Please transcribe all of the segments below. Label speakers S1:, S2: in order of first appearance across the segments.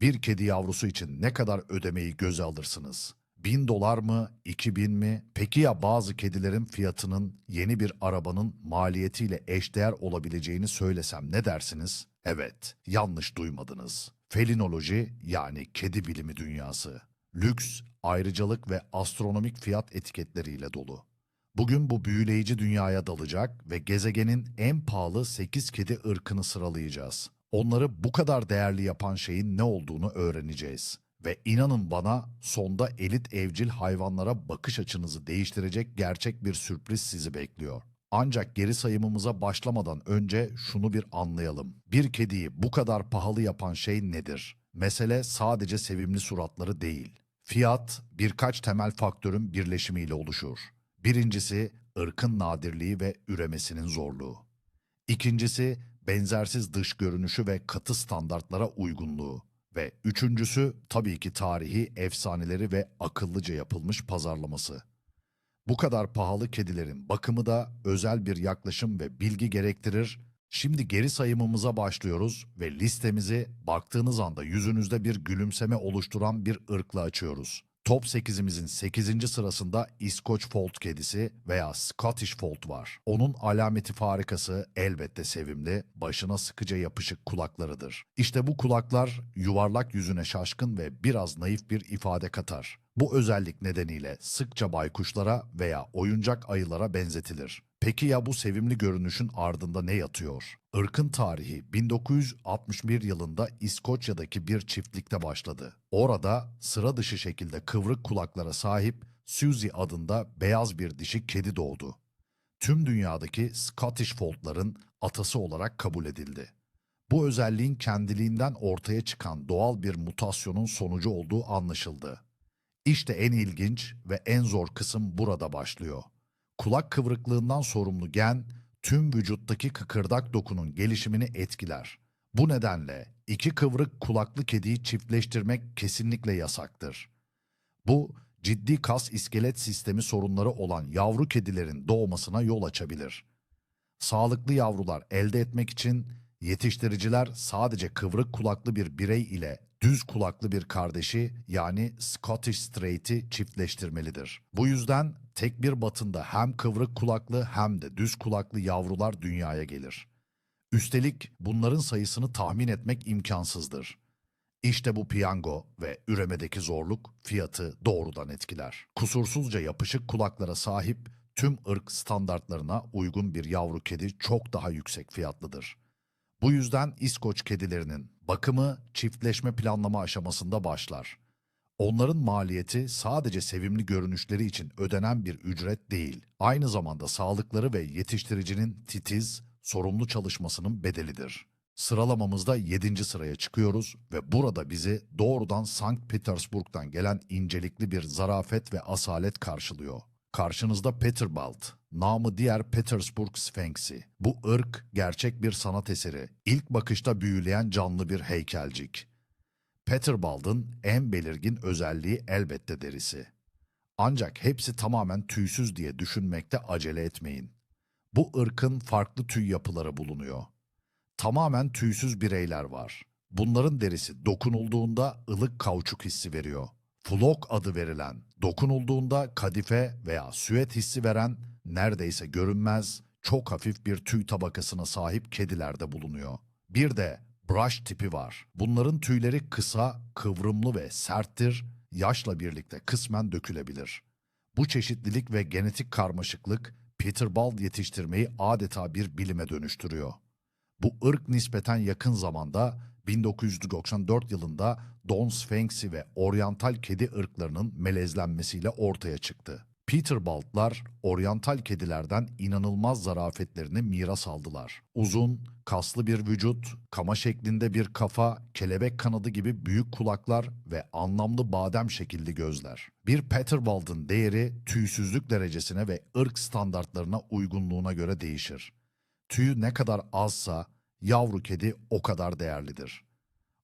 S1: Bir kedi yavrusu için ne kadar ödemeyi göze alırsınız? 1000 dolar mı, 2000 mi? Peki ya bazı kedilerin fiyatının yeni bir arabanın maliyetiyle eşdeğer olabileceğini söylesem ne dersiniz? Evet, yanlış duymadınız. Felinoloji yani kedi bilimi dünyası. Lüks, ayrıcalık ve astronomik fiyat etiketleriyle dolu. Bugün bu büyüleyici dünyaya dalacak ve gezegenin en pahalı 8 kedi ırkını sıralayacağız. Onları bu kadar değerli yapan şeyin ne olduğunu öğreneceğiz. Ve inanın bana sonda elit evcil hayvanlara bakış açınızı değiştirecek gerçek bir sürpriz sizi bekliyor. Ancak geri sayımımıza başlamadan önce şunu bir anlayalım. Bir kediyi bu kadar pahalı yapan şey nedir? Mesele sadece sevimli suratları değil. Fiyat birkaç temel faktörün birleşimiyle oluşur. Birincisi ırkın nadirliği ve üremesinin zorluğu. İkincisi benzersiz dış görünüşü ve katı standartlara uygunluğu. Ve üçüncüsü tabii ki tarihi efsaneleri ve akıllıca yapılmış pazarlaması. Bu kadar pahalı kedilerin bakımı da özel bir yaklaşım ve bilgi gerektirir. Şimdi geri sayımımıza başlıyoruz ve listemizi baktığınız anda yüzünüzde bir gülümseme oluşturan bir ırkla açıyoruz. Top 8'imizin 8. sırasında İskoç Fold kedisi veya Scottish Fold var. Onun alameti farikası elbette sevimli, başına sıkıca yapışık kulaklarıdır. İşte bu kulaklar yuvarlak yüzüne şaşkın ve biraz naif bir ifade katar. Bu özellik nedeniyle sıkça baykuşlara veya oyuncak ayılara benzetilir. Peki ya bu sevimli görünüşün ardında ne yatıyor? Irkın tarihi 1961 yılında İskoçya'daki bir çiftlikte başladı. Orada sıra dışı şekilde kıvrık kulaklara sahip Suzy adında beyaz bir dişi kedi doğdu. Tüm dünyadaki Scottish Fold'ların atası olarak kabul edildi. Bu özelliğin kendiliğinden ortaya çıkan doğal bir mutasyonun sonucu olduğu anlaşıldı. İşte en ilginç ve en zor kısım burada başlıyor. Kulak kıvrıklığından sorumlu gen, tüm vücuttaki kıkırdak dokunun gelişimini etkiler. Bu nedenle iki kıvrık kulaklı kediyi çiftleştirmek kesinlikle yasaktır. Bu, ciddi kas iskelet sistemi sorunları olan yavru kedilerin doğmasına yol açabilir. Sağlıklı yavrular elde etmek için yetiştiriciler sadece kıvrık kulaklı bir birey ile düz kulaklı bir kardeşi yani Scottish Straight'i çiftleştirmelidir. Bu yüzden tek bir batında hem kıvrık kulaklı hem de düz kulaklı yavrular dünyaya gelir. Üstelik bunların sayısını tahmin etmek imkansızdır. İşte bu piyango ve üremedeki zorluk fiyatı doğrudan etkiler. Kusursuzca yapışık kulaklara sahip tüm ırk standartlarına uygun bir yavru kedi çok daha yüksek fiyatlıdır. Bu yüzden İskoç kedilerinin bakımı çiftleşme planlama aşamasında başlar. Onların maliyeti sadece sevimli görünüşleri için ödenen bir ücret değil, aynı zamanda sağlıkları ve yetiştiricinin titiz, sorumlu çalışmasının bedelidir. Sıralamamızda 7. sıraya çıkıyoruz ve burada bizi doğrudan Sankt Petersburg'dan gelen incelikli bir zarafet ve asalet karşılıyor. Karşınızda Peterbald, namı diğer Petersburg Sphinx'i. Bu ırk gerçek bir sanat eseri, ilk bakışta büyüleyen canlı bir heykelcik. Peterbald'ın en belirgin özelliği elbette derisi. Ancak hepsi tamamen tüysüz diye düşünmekte acele etmeyin. Bu ırkın farklı tüy yapıları bulunuyor. Tamamen tüysüz bireyler var. Bunların derisi dokunulduğunda ılık kauçuk hissi veriyor. Flok adı verilen, dokunulduğunda kadife veya süet hissi veren, neredeyse görünmez, çok hafif bir tüy tabakasına sahip kedilerde bulunuyor. Bir de brush tipi var. Bunların tüyleri kısa, kıvrımlı ve serttir, yaşla birlikte kısmen dökülebilir. Bu çeşitlilik ve genetik karmaşıklık Peterbald yetiştirmeyi adeta bir bilime dönüştürüyor. Bu ırk nispeten yakın zamanda 1994 yılında Don Sphinx'i ve oryantal kedi ırklarının melezlenmesiyle ortaya çıktı. Peterbaldlar oryantal kedilerden inanılmaz zarafetlerini miras aldılar. Uzun, kaslı bir vücut, kama şeklinde bir kafa, kelebek kanadı gibi büyük kulaklar ve anlamlı badem şekilli gözler. Bir Peterbald'ın değeri tüysüzlük derecesine ve ırk standartlarına uygunluğuna göre değişir. Tüyü ne kadar azsa yavru kedi o kadar değerlidir.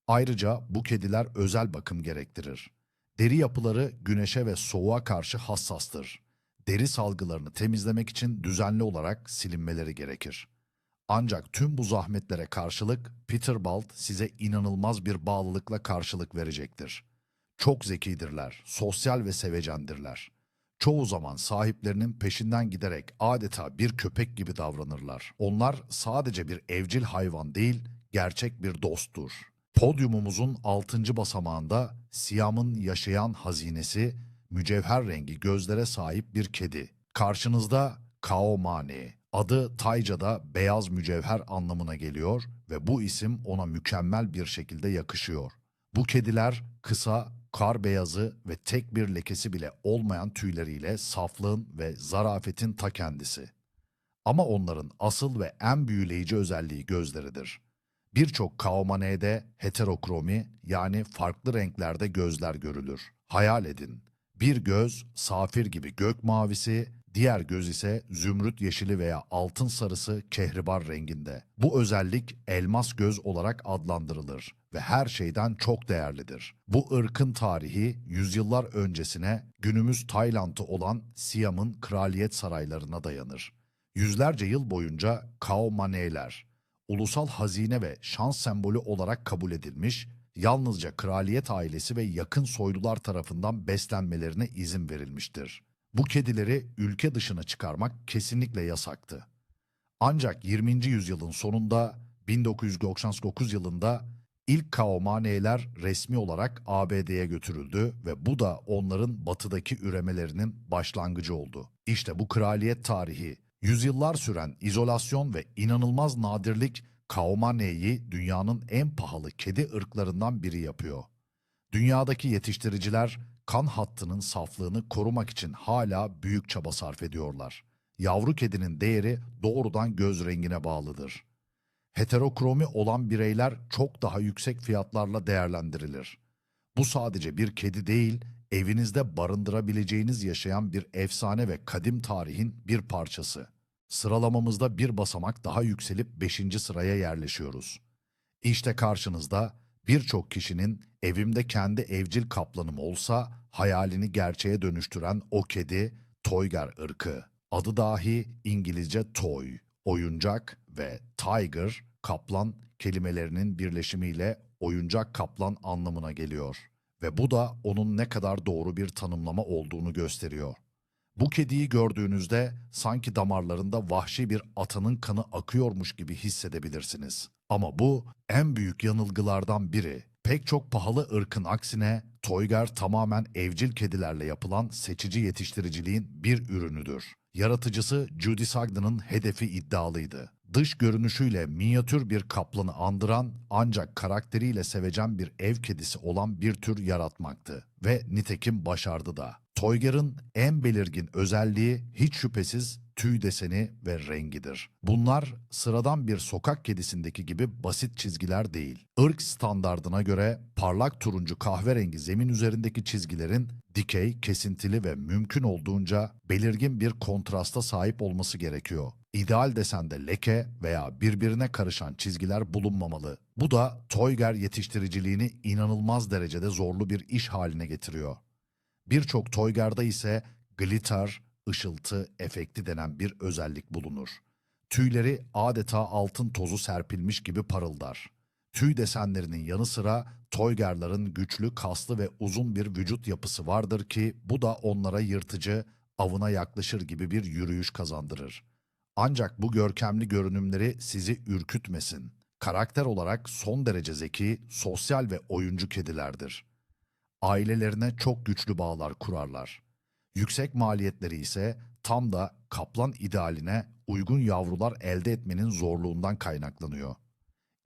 S1: Ayrıca bu kediler özel bakım gerektirir. Deri yapıları güneşe ve soğuğa karşı hassastır. Deri salgılarını temizlemek için düzenli olarak silinmeleri gerekir. Ancak tüm bu zahmetlere karşılık Peterbilt size inanılmaz bir bağlılıkla karşılık verecektir. Çok zekidirler, sosyal ve sevecendirler. Çoğu zaman sahiplerinin peşinden giderek adeta bir köpek gibi davranırlar. Onlar sadece bir evcil hayvan değil, gerçek bir dosttur. Podyumumuzun 6. basamağında Siyam'ın yaşayan hazinesi, mücevher rengi gözlere sahip bir kedi. Karşınızda Kaomani. Adı Tayca'da beyaz mücevher anlamına geliyor ve bu isim ona mükemmel bir şekilde yakışıyor. Bu kediler kısa, kar beyazı ve tek bir lekesi bile olmayan tüyleriyle saflığın ve zarafetin ta kendisi. Ama onların asıl ve en büyüleyici özelliği gözleridir. Birçok kaomanede heterokromi yani farklı renklerde gözler görülür. Hayal edin. Bir göz safir gibi gök mavisi, diğer göz ise zümrüt yeşili veya altın sarısı kehribar renginde. Bu özellik elmas göz olarak adlandırılır ve her şeyden çok değerlidir. Bu ırkın tarihi yüzyıllar öncesine günümüz Tayland'ı olan Siam'ın kraliyet saraylarına dayanır. Yüzlerce yıl boyunca Kao Mane'ler, ulusal hazine ve şans sembolü olarak kabul edilmiş, yalnızca kraliyet ailesi ve yakın soylular tarafından beslenmelerine izin verilmiştir. Bu kedileri ülke dışına çıkarmak kesinlikle yasaktı. Ancak 20. yüzyılın sonunda 1999 yılında ilk kaomaneler resmi olarak ABD'ye götürüldü ve bu da onların batıdaki üremelerinin başlangıcı oldu. İşte bu kraliyet tarihi, yüzyıllar süren izolasyon ve inanılmaz nadirlik Kaomane'yi dünyanın en pahalı kedi ırklarından biri yapıyor. Dünyadaki yetiştiriciler kan hattının saflığını korumak için hala büyük çaba sarf ediyorlar. Yavru kedinin değeri doğrudan göz rengine bağlıdır. Heterokromi olan bireyler çok daha yüksek fiyatlarla değerlendirilir. Bu sadece bir kedi değil, evinizde barındırabileceğiniz yaşayan bir efsane ve kadim tarihin bir parçası. Sıralamamızda bir basamak daha yükselip 5. sıraya yerleşiyoruz. İşte karşınızda birçok kişinin evimde kendi evcil kaplanım olsa hayalini gerçeğe dönüştüren o kedi Toygar ırkı. Adı dahi İngilizce toy, oyuncak ve tiger, kaplan kelimelerinin birleşimiyle oyuncak kaplan anlamına geliyor. Ve bu da onun ne kadar doğru bir tanımlama olduğunu gösteriyor. Bu kediyi gördüğünüzde sanki damarlarında vahşi bir atanın kanı akıyormuş gibi hissedebilirsiniz. Ama bu en büyük yanılgılardan biri. Pek çok pahalı ırkın aksine Toygar tamamen evcil kedilerle yapılan seçici yetiştiriciliğin bir ürünüdür. Yaratıcısı Judy Sagdan'ın hedefi iddialıydı. Dış görünüşüyle minyatür bir kaplanı andıran ancak karakteriyle sevecen bir ev kedisi olan bir tür yaratmaktı ve nitekim başardı da. Toygar'ın en belirgin özelliği hiç şüphesiz tüy deseni ve rengidir. Bunlar sıradan bir sokak kedisindeki gibi basit çizgiler değil. Irk standardına göre parlak turuncu kahverengi zemin üzerindeki çizgilerin dikey, kesintili ve mümkün olduğunca belirgin bir kontrasta sahip olması gerekiyor. İdeal desende leke veya birbirine karışan çizgiler bulunmamalı. Bu da Toygar yetiştiriciliğini inanılmaz derecede zorlu bir iş haline getiriyor. Birçok Toygar'da ise glitter, ışıltı efekti denen bir özellik bulunur. Tüyleri adeta altın tozu serpilmiş gibi parıldar. Tüy desenlerinin yanı sıra Toygar'ların güçlü, kaslı ve uzun bir vücut yapısı vardır ki bu da onlara yırtıcı, avına yaklaşır gibi bir yürüyüş kazandırır. Ancak bu görkemli görünümleri sizi ürkütmesin. Karakter olarak son derece zeki, sosyal ve oyuncu kedilerdir ailelerine çok güçlü bağlar kurarlar. Yüksek maliyetleri ise tam da kaplan idealine uygun yavrular elde etmenin zorluğundan kaynaklanıyor.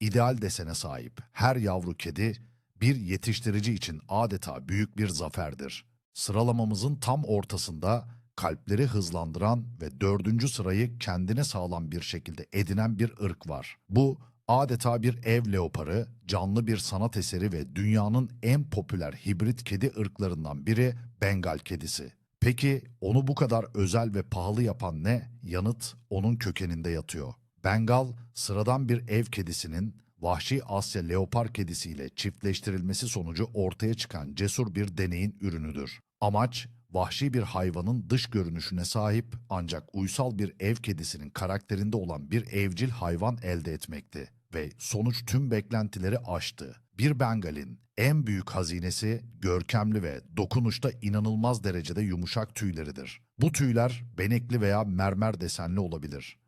S1: İdeal desene sahip her yavru kedi bir yetiştirici için adeta büyük bir zaferdir. Sıralamamızın tam ortasında kalpleri hızlandıran ve dördüncü sırayı kendine sağlam bir şekilde edinen bir ırk var. Bu adeta bir ev leoparı, canlı bir sanat eseri ve dünyanın en popüler hibrit kedi ırklarından biri Bengal kedisi. Peki onu bu kadar özel ve pahalı yapan ne? Yanıt onun kökeninde yatıyor. Bengal sıradan bir ev kedisinin vahşi Asya leopar kedisiyle çiftleştirilmesi sonucu ortaya çıkan cesur bir deneyin ürünüdür. Amaç vahşi bir hayvanın dış görünüşüne sahip ancak uysal bir ev kedisinin karakterinde olan bir evcil hayvan elde etmekti ve sonuç tüm beklentileri aştı. Bir Bengal'in en büyük hazinesi görkemli ve dokunuşta inanılmaz derecede yumuşak tüyleridir. Bu tüyler benekli veya mermer desenli olabilir.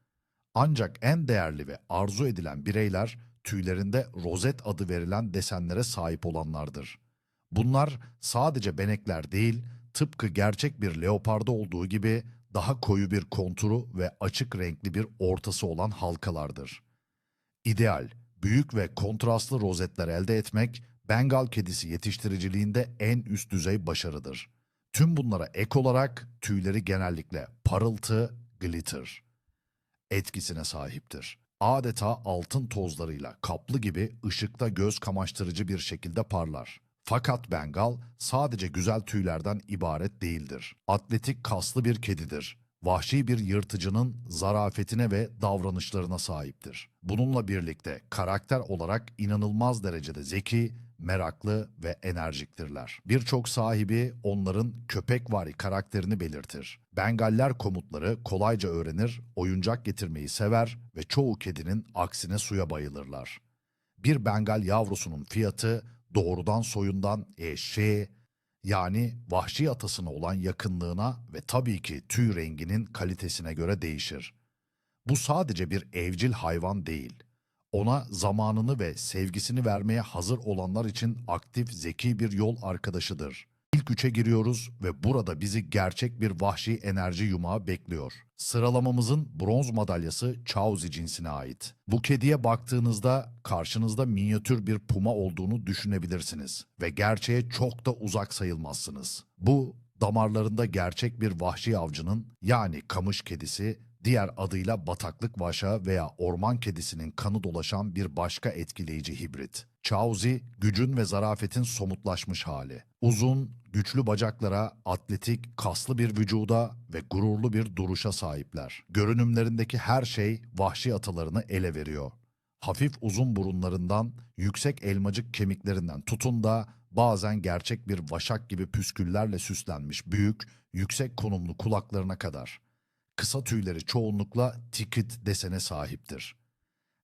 S1: Ancak en değerli ve arzu edilen bireyler tüylerinde rozet adı verilen desenlere sahip olanlardır. Bunlar sadece benekler değil, tıpkı gerçek bir leoparda olduğu gibi daha koyu bir konturu ve açık renkli bir ortası olan halkalardır. İdeal, büyük ve kontrastlı rozetler elde etmek, Bengal kedisi yetiştiriciliğinde en üst düzey başarıdır. Tüm bunlara ek olarak tüyleri genellikle parıltı, glitter etkisine sahiptir. Adeta altın tozlarıyla kaplı gibi ışıkta göz kamaştırıcı bir şekilde parlar. Fakat Bengal sadece güzel tüylerden ibaret değildir. Atletik kaslı bir kedidir. Vahşi bir yırtıcının zarafetine ve davranışlarına sahiptir. Bununla birlikte karakter olarak inanılmaz derecede zeki, meraklı ve enerjiktirler. Birçok sahibi onların köpekvari karakterini belirtir. Bengaller komutları kolayca öğrenir, oyuncak getirmeyi sever ve çoğu kedinin aksine suya bayılırlar. Bir Bengal yavrusunun fiyatı doğrudan soyundan eşeğe yani vahşi atasına olan yakınlığına ve tabii ki tüy renginin kalitesine göre değişir. Bu sadece bir evcil hayvan değil. Ona zamanını ve sevgisini vermeye hazır olanlar için aktif, zeki bir yol arkadaşıdır. İlk üçe giriyoruz ve burada bizi gerçek bir vahşi enerji yumağı bekliyor. Sıralamamızın bronz madalyası Chauzi cinsine ait. Bu kediye baktığınızda karşınızda minyatür bir puma olduğunu düşünebilirsiniz ve gerçeğe çok da uzak sayılmazsınız. Bu damarlarında gerçek bir vahşi avcının yani kamış kedisi diğer adıyla bataklık vaşağı veya orman kedisinin kanı dolaşan bir başka etkileyici hibrit. Chauzi, gücün ve zarafetin somutlaşmış hali. Uzun, güçlü bacaklara, atletik, kaslı bir vücuda ve gururlu bir duruşa sahipler. Görünümlerindeki her şey vahşi atalarını ele veriyor. Hafif uzun burunlarından, yüksek elmacık kemiklerinden tutun da bazen gerçek bir vaşak gibi püsküllerle süslenmiş büyük, yüksek konumlu kulaklarına kadar. Kısa tüyleri çoğunlukla tikit desene sahiptir.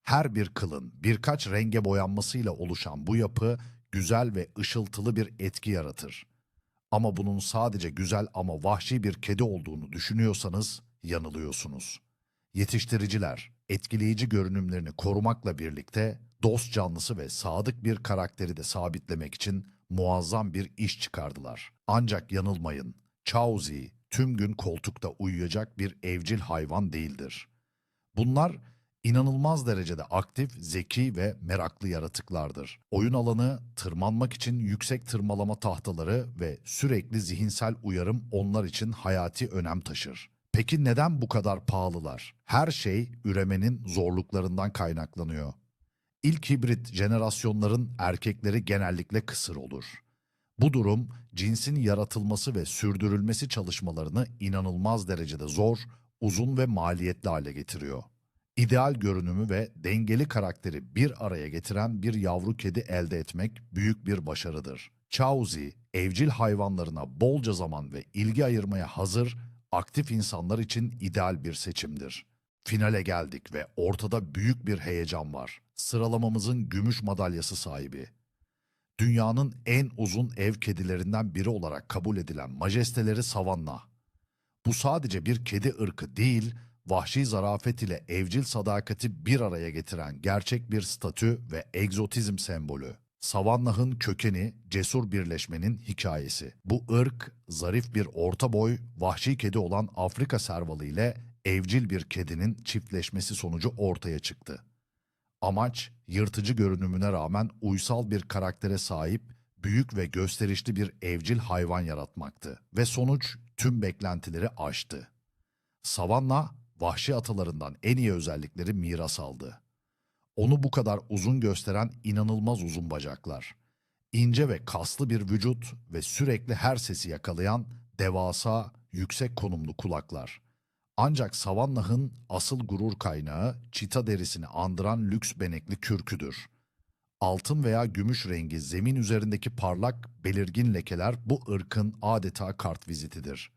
S1: Her bir kılın birkaç renge boyanmasıyla oluşan bu yapı güzel ve ışıltılı bir etki yaratır. Ama bunun sadece güzel ama vahşi bir kedi olduğunu düşünüyorsanız yanılıyorsunuz. Yetiştiriciler etkileyici görünümlerini korumakla birlikte dost canlısı ve sadık bir karakteri de sabitlemek için muazzam bir iş çıkardılar. Ancak yanılmayın. Chauzi tüm gün koltukta uyuyacak bir evcil hayvan değildir. Bunlar inanılmaz derecede aktif, zeki ve meraklı yaratıklardır. Oyun alanı, tırmanmak için yüksek tırmalama tahtaları ve sürekli zihinsel uyarım onlar için hayati önem taşır. Peki neden bu kadar pahalılar? Her şey üremenin zorluklarından kaynaklanıyor. İlk hibrit jenerasyonların erkekleri genellikle kısır olur. Bu durum cinsin yaratılması ve sürdürülmesi çalışmalarını inanılmaz derecede zor, uzun ve maliyetli hale getiriyor. İdeal görünümü ve dengeli karakteri bir araya getiren bir yavru kedi elde etmek büyük bir başarıdır. Chauzi, evcil hayvanlarına bolca zaman ve ilgi ayırmaya hazır, aktif insanlar için ideal bir seçimdir. Finale geldik ve ortada büyük bir heyecan var. Sıralamamızın gümüş madalyası sahibi. Dünyanın en uzun ev kedilerinden biri olarak kabul edilen majesteleri Savanna. Bu sadece bir kedi ırkı değil, vahşi zarafet ile evcil sadakati bir araya getiren gerçek bir statü ve egzotizm sembolü. Savannah'ın kökeni, cesur birleşmenin hikayesi. Bu ırk, zarif bir orta boy, vahşi kedi olan Afrika servalı ile evcil bir kedinin çiftleşmesi sonucu ortaya çıktı. Amaç, yırtıcı görünümüne rağmen uysal bir karaktere sahip, büyük ve gösterişli bir evcil hayvan yaratmaktı. Ve sonuç tüm beklentileri aştı. Savanna, vahşi atalarından en iyi özellikleri miras aldı. Onu bu kadar uzun gösteren inanılmaz uzun bacaklar, ince ve kaslı bir vücut ve sürekli her sesi yakalayan devasa, yüksek konumlu kulaklar. Ancak Savannah'ın asıl gurur kaynağı çita derisini andıran lüks benekli kürküdür. Altın veya gümüş rengi zemin üzerindeki parlak, belirgin lekeler bu ırkın adeta kart vizitidir.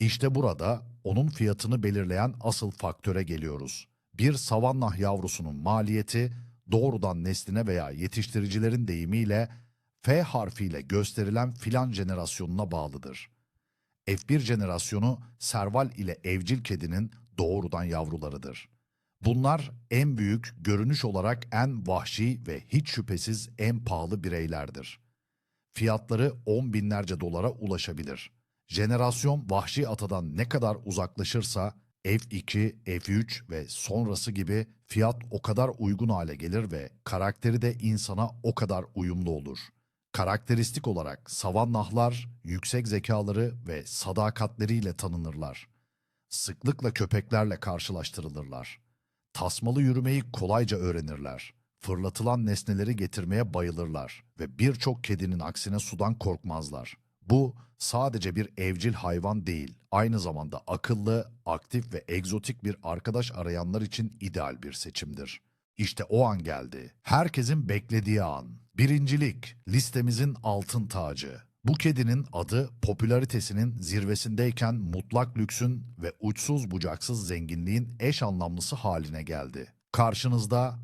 S1: İşte burada onun fiyatını belirleyen asıl faktöre geliyoruz. Bir savannah yavrusunun maliyeti doğrudan nesline veya yetiştiricilerin deyimiyle F harfiyle gösterilen filan jenerasyonuna bağlıdır. F1 jenerasyonu serval ile evcil kedinin doğrudan yavrularıdır. Bunlar en büyük, görünüş olarak en vahşi ve hiç şüphesiz en pahalı bireylerdir. Fiyatları 10 binlerce dolara ulaşabilir. Jenerasyon vahşi atadan ne kadar uzaklaşırsa F2, F3 ve sonrası gibi fiyat o kadar uygun hale gelir ve karakteri de insana o kadar uyumlu olur. Karakteristik olarak savannahlar yüksek zekaları ve sadakatleriyle tanınırlar. Sıklıkla köpeklerle karşılaştırılırlar. Tasmalı yürümeyi kolayca öğrenirler. Fırlatılan nesneleri getirmeye bayılırlar ve birçok kedinin aksine sudan korkmazlar. Bu sadece bir evcil hayvan değil, aynı zamanda akıllı, aktif ve egzotik bir arkadaş arayanlar için ideal bir seçimdir. İşte o an geldi. Herkesin beklediği an. Birincilik, listemizin altın tacı. Bu kedinin adı popülaritesinin zirvesindeyken mutlak lüksün ve uçsuz bucaksız zenginliğin eş anlamlısı haline geldi. Karşınızda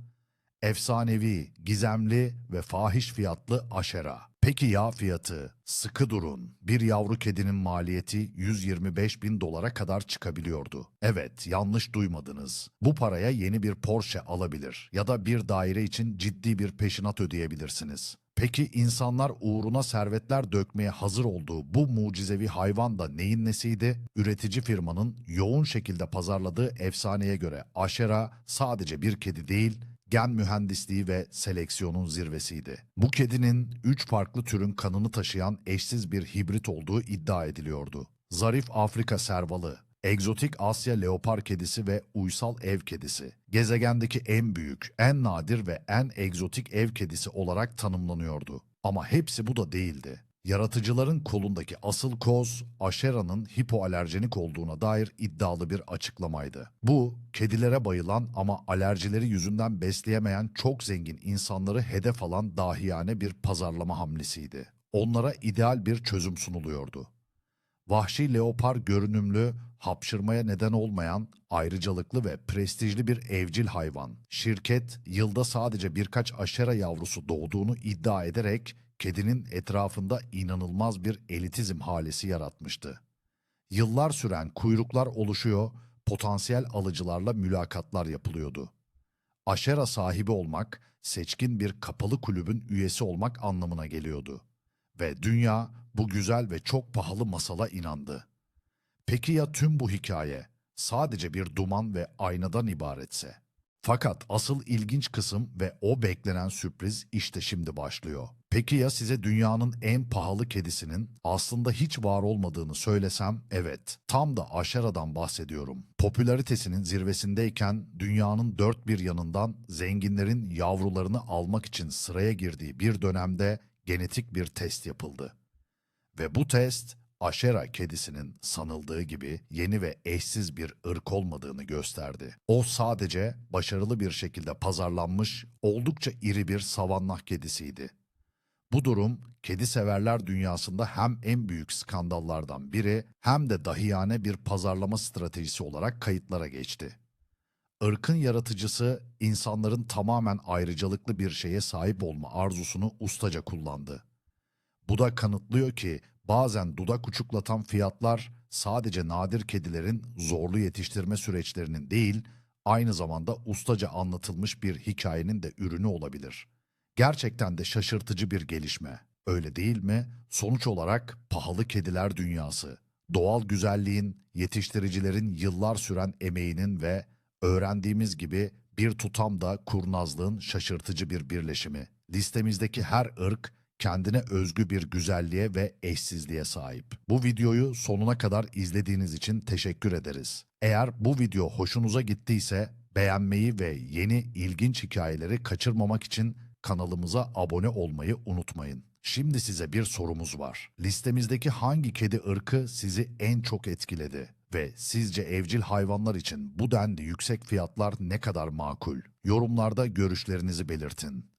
S1: efsanevi, gizemli ve fahiş fiyatlı aşera. Peki ya fiyatı? Sıkı durun. Bir yavru kedinin maliyeti 125 bin dolara kadar çıkabiliyordu. Evet, yanlış duymadınız. Bu paraya yeni bir Porsche alabilir ya da bir daire için ciddi bir peşinat ödeyebilirsiniz. Peki insanlar uğruna servetler dökmeye hazır olduğu bu mucizevi hayvan da neyin nesiydi? Üretici firmanın yoğun şekilde pazarladığı efsaneye göre Aşera sadece bir kedi değil, gen mühendisliği ve seleksiyonun zirvesiydi. Bu kedinin üç farklı türün kanını taşıyan eşsiz bir hibrit olduğu iddia ediliyordu. Zarif Afrika servalı, egzotik Asya leopar kedisi ve uysal ev kedisi. Gezegendeki en büyük, en nadir ve en egzotik ev kedisi olarak tanımlanıyordu. Ama hepsi bu da değildi. Yaratıcıların kolundaki asıl koz, Aşera'nın hipoalerjenik olduğuna dair iddialı bir açıklamaydı. Bu, kedilere bayılan ama alerjileri yüzünden besleyemeyen çok zengin insanları hedef alan dahiyane bir pazarlama hamlesiydi. Onlara ideal bir çözüm sunuluyordu. Vahşi leopar görünümlü, hapşırmaya neden olmayan, ayrıcalıklı ve prestijli bir evcil hayvan. Şirket, yılda sadece birkaç aşera yavrusu doğduğunu iddia ederek kedinin etrafında inanılmaz bir elitizm halesi yaratmıştı. Yıllar süren kuyruklar oluşuyor, potansiyel alıcılarla mülakatlar yapılıyordu. Aşera sahibi olmak, seçkin bir kapalı kulübün üyesi olmak anlamına geliyordu. Ve dünya bu güzel ve çok pahalı masala inandı. Peki ya tüm bu hikaye sadece bir duman ve aynadan ibaretse? Fakat asıl ilginç kısım ve o beklenen sürpriz işte şimdi başlıyor. Peki ya size dünyanın en pahalı kedisinin aslında hiç var olmadığını söylesem? Evet, tam da Aşera'dan bahsediyorum. Popülaritesinin zirvesindeyken dünyanın dört bir yanından zenginlerin yavrularını almak için sıraya girdiği bir dönemde genetik bir test yapıldı. Ve bu test Aşera kedisinin sanıldığı gibi yeni ve eşsiz bir ırk olmadığını gösterdi. O sadece başarılı bir şekilde pazarlanmış, oldukça iri bir savannah kedisiydi. Bu durum kedi severler dünyasında hem en büyük skandallardan biri hem de dahiyane bir pazarlama stratejisi olarak kayıtlara geçti. Irkın yaratıcısı insanların tamamen ayrıcalıklı bir şeye sahip olma arzusunu ustaca kullandı. Bu da kanıtlıyor ki bazen dudak uçuklatan fiyatlar sadece nadir kedilerin zorlu yetiştirme süreçlerinin değil, aynı zamanda ustaca anlatılmış bir hikayenin de ürünü olabilir. Gerçekten de şaşırtıcı bir gelişme. Öyle değil mi? Sonuç olarak pahalı kediler dünyası, doğal güzelliğin, yetiştiricilerin yıllar süren emeğinin ve öğrendiğimiz gibi bir tutamda kurnazlığın şaşırtıcı bir birleşimi. Listemizdeki her ırk kendine özgü bir güzelliğe ve eşsizliğe sahip. Bu videoyu sonuna kadar izlediğiniz için teşekkür ederiz. Eğer bu video hoşunuza gittiyse beğenmeyi ve yeni ilginç hikayeleri kaçırmamak için kanalımıza abone olmayı unutmayın. Şimdi size bir sorumuz var. Listemizdeki hangi kedi ırkı sizi en çok etkiledi? Ve sizce evcil hayvanlar için bu denli yüksek fiyatlar ne kadar makul? Yorumlarda görüşlerinizi belirtin.